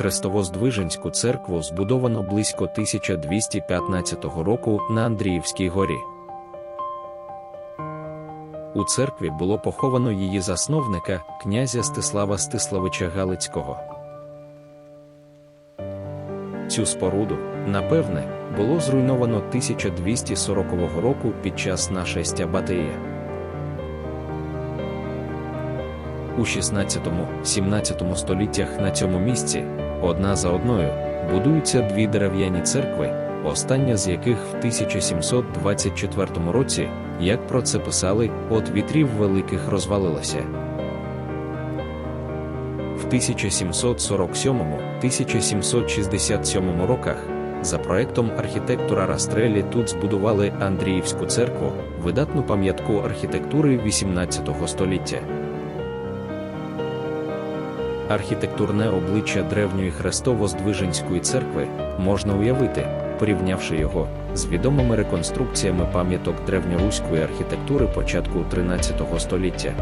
Хрестово-Здвиженську церкву збудовано близько 1215 року на Андріївській горі. У церкві було поховано її засновника, князя Стислава Стиславича Галицького. Цю споруду, напевне, було зруйновано 1240 року під час нашестя Батия. У 16-17 століттях на цьому місці, одна за одною, будуються дві дерев'яні церкви, остання з яких в 1724 році, як про це писали, от вітрів великих розвалилася. В 1747-1767 роках за проектом архітектора Растрелі тут збудували Андріївську церкву, видатну пам'ятку архітектури XVIII століття. Архітектурне обличчя древньої Хрестово-Здвиженської церкви можна уявити, порівнявши його з відомими реконструкціями пам'яток древньоруської архітектури початку XIII століття.